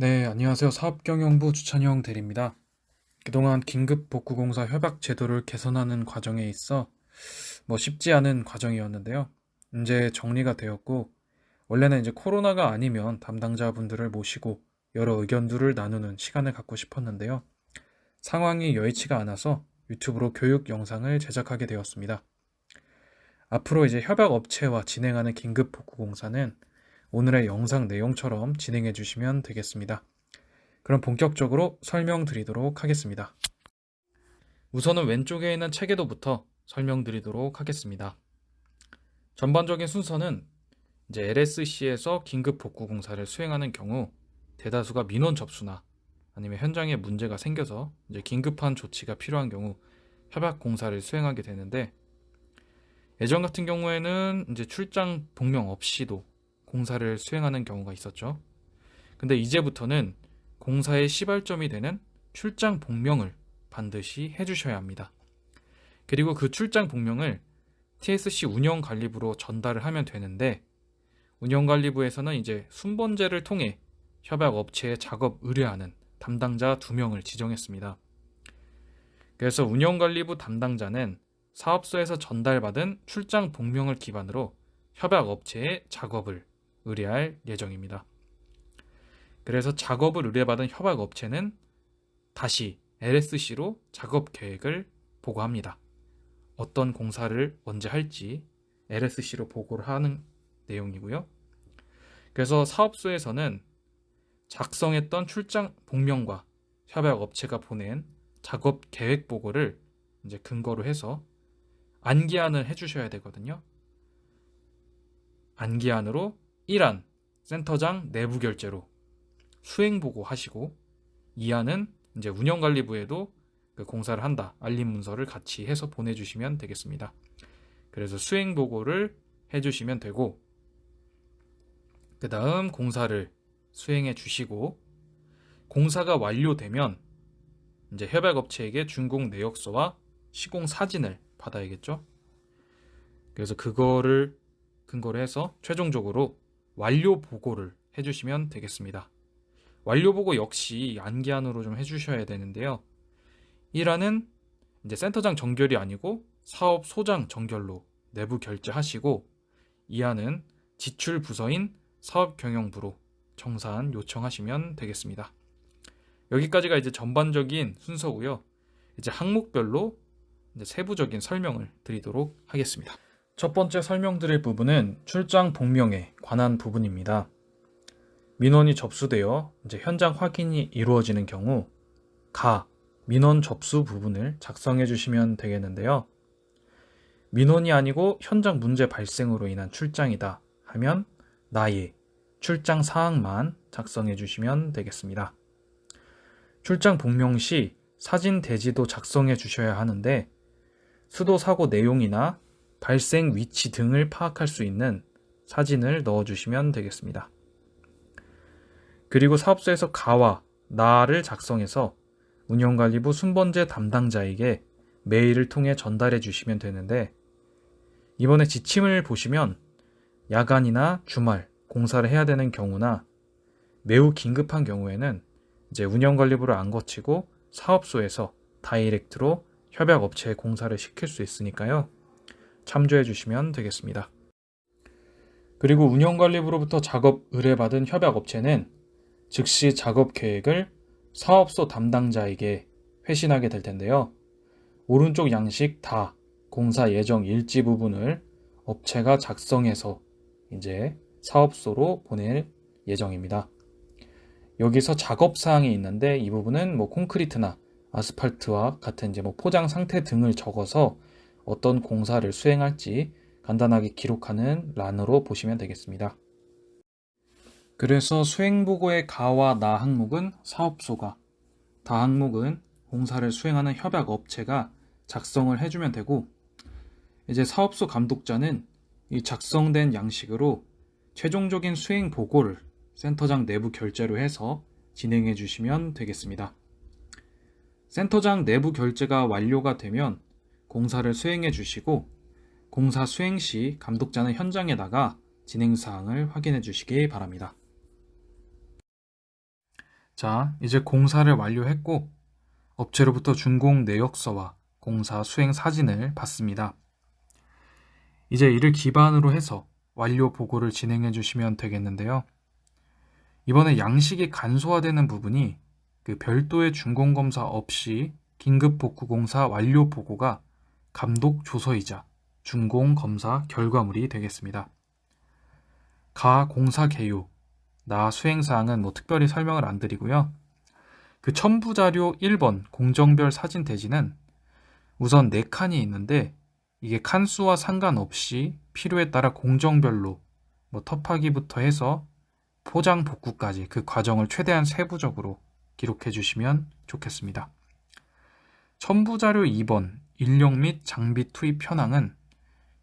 네, 안녕하세요. 사업경영부 주찬영 대리입니다. 그동안 긴급복구공사 협약 제도를 개선하는 과정에 있어 뭐 쉽지 않은 과정이었는데요. 이제 정리가 되었고, 원래는 이제 코로나가 아니면 담당자분들을 모시고 여러 의견들을 나누는 시간을 갖고 싶었는데요. 상황이 여의치가 않아서 유튜브로 교육 영상을 제작하게 되었습니다. 앞으로 이제 협약 업체와 진행하는 긴급복구공사는 오늘의 영상 내용처럼 진행해 주시면 되겠습니다. 그럼 본격적으로 설명드리도록 하겠습니다. 우선은 왼쪽에 있는 체계도부터 설명드리도록 하겠습니다. 전반적인 순서는 이제 LSC에서 긴급 복구 공사를 수행하는 경우 대다수가 민원 접수나 아니면 현장에 문제가 생겨서 이제 긴급한 조치가 필요한 경우 협약 공사를 수행하게 되는데 예전 같은 경우에는 이제 출장 복명 없이도 공사를 수행하는 경우가 있었죠. 근데 이제부터는 공사의 시발점이 되는 출장 복명을 반드시 해주셔야 합니다. 그리고 그 출장 복명을 TSC 운영관리부로 전달을 하면 되는데 운영관리부에서는 이제 순번제를 통해 협약 업체에 작업 의뢰하는 담당자 두 명을 지정했습니다. 그래서 운영관리부 담당자는 사업소에서 전달받은 출장 복명을 기반으로 협약 업체에 작업을 의뢰할 예정입니다. 그래서 작업을 의뢰받은 협약 업체는 다시 LSC로 작업 계획을 보고합니다. 어떤 공사를 언제 할지 LSC로 보고를 하는 내용이고요. 그래서 사업소에서는 작성했던 출장 복명과 협약 업체가 보낸 작업 계획 보고를 이제 근거로 해서 안기한을 해주셔야 되거든요. 안기한으로 1안 센터장 내부 결제로 수행 보고 하시고 2안은 이제 운영관리부에도 그 공사를 한다 알림 문서를 같이 해서 보내주시면 되겠습니다. 그래서 수행 보고를 해주시면 되고 그 다음 공사를 수행해 주시고 공사가 완료되면 이제 협약업체에게 준공 내역서와 시공 사진을 받아야겠죠. 그래서 그거를 근거로 해서 최종적으로 완료 보고를 해주시면 되겠습니다. 완료 보고 역시 안기한으로 좀 해주셔야 되는데요. 1화는 이제 센터장 정결이 아니고 사업 소장 정결로 내부 결제하시고 2화는 지출 부서인 사업 경영부로 정산 요청하시면 되겠습니다. 여기까지가 이제 전반적인 순서고요. 이제 항목별로 이제 세부적인 설명을 드리도록 하겠습니다. 첫 번째 설명드릴 부분은 출장 복명에 관한 부분입니다. 민원이 접수되어 이제 현장 확인이 이루어지는 경우 가 민원 접수 부분을 작성해 주시면 되겠는데요. 민원이 아니고 현장 문제 발생으로 인한 출장이다 하면 나의 출장 사항만 작성해 주시면 되겠습니다. 출장 복명 시 사진 대지도 작성해 주셔야 하는데 수도 사고 내용이나 발생 위치 등을 파악할 수 있는 사진을 넣어주시면 되겠습니다. 그리고 사업소에서 가와 나를 작성해서 운영관리부 순번제 담당자에게 메일을 통해 전달해 주시면 되는데 이번에 지침을 보시면 야간이나 주말 공사를 해야 되는 경우나 매우 긴급한 경우에는 이제 운영관리부를 안 거치고 사업소에서 다이렉트로 협약업체에 공사를 시킬 수 있으니까요. 참조해 주시면 되겠습니다. 그리고 운영관리부로부터 작업 의뢰받은 협약업체는 즉시 작업 계획을 사업소 담당자에게 회신하게 될 텐데요. 오른쪽 양식 다 공사 예정 일지 부분을 업체가 작성해서 이제 사업소로 보낼 예정입니다. 여기서 작업 사항이 있는데 이 부분은 뭐 콘크리트나 아스팔트와 같은 이제 뭐 포장 상태 등을 적어서 어떤 공사를 수행할지 간단하게 기록하는 란으로 보시면 되겠습니다. 그래서 수행보고의 가와 나 항목은 사업소가, 다 항목은 공사를 수행하는 협약 업체가 작성을 해주면 되고, 이제 사업소 감독자는 이 작성된 양식으로 최종적인 수행 보고를 센터장 내부 결제로 해서 진행해 주시면 되겠습니다. 센터장 내부 결제가 완료가 되면 공사를 수행해 주시고 공사 수행 시 감독자는 현장에 나가 진행 사항을 확인해 주시기 바랍니다. 자, 이제 공사를 완료했고 업체로부터 준공 내역서와 공사 수행 사진을 받습니다. 이제 이를 기반으로 해서 완료 보고를 진행해 주시면 되겠는데요. 이번에 양식이 간소화되는 부분이 그 별도의 준공 검사 없이 긴급 복구 공사 완료 보고가 감독 조서이자 준공 검사 결과물이 되겠습니다. 가 공사 개요, 나 수행 사항은 뭐 특별히 설명을 안 드리고요. 그 첨부 자료 1번 공정별 사진 대지는 우선 4칸이 있는데 이게 칸수와 상관없이 필요에 따라 공정별로 뭐 텁하기부터 해서 포장 복구까지 그 과정을 최대한 세부적으로 기록해 주시면 좋겠습니다. 첨부 자료 2번 인력 및 장비 투입 현황은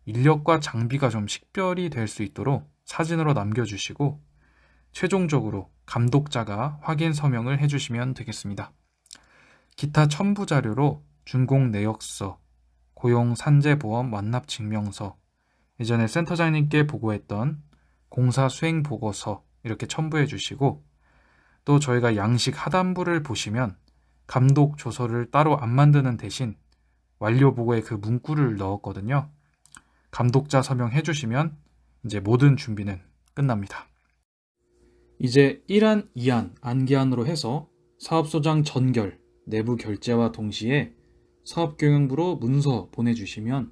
인력과 장비가 좀 식별이 될 수 있도록 사진으로 남겨주시고 최종적으로 감독자가 확인 서명을 해주시면 되겠습니다. 기타 첨부 자료로 준공 내역서, 고용 산재보험 완납 증명서, 예전에 센터장님께 보고했던 공사 수행 보고서 이렇게 첨부해 주시고 또 저희가 양식 하단부를 보시면 감독 조서를 따로 안 만드는 대신 완료 보고에 그 문구를 넣었거든요. 감독자 서명해 주시면 이제 모든 준비는 끝납니다. 이제 1안, 2안, 안기안으로 해서 사업소장 전결, 내부 결제와 동시에 사업경영부로 문서 보내주시면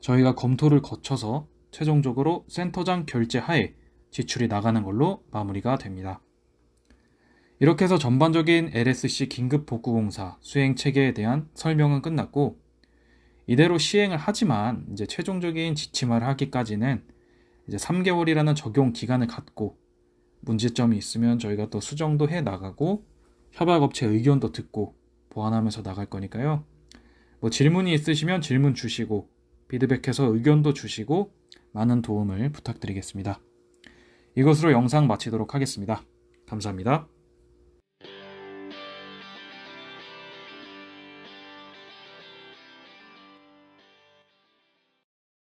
저희가 검토를 거쳐서 최종적으로 센터장 결제 하에 지출이 나가는 걸로 마무리가 됩니다. 이렇게 해서 전반적인 LSC 긴급복구공사 수행 체계에 대한 설명은 끝났고 이대로 시행을 하지만 이제 최종적인 지침화를 하기까지는 이제 3개월이라는 적용 기간을 갖고 문제점이 있으면 저희가 또 수정도 해 나가고 협약업체 의견도 듣고 보완하면서 나갈 거니까요. 뭐 질문이 있으시면 질문 주시고 피드백해서 의견도 주시고 많은 도움을 부탁드리겠습니다. 이것으로 영상 마치도록 하겠습니다. 감사합니다.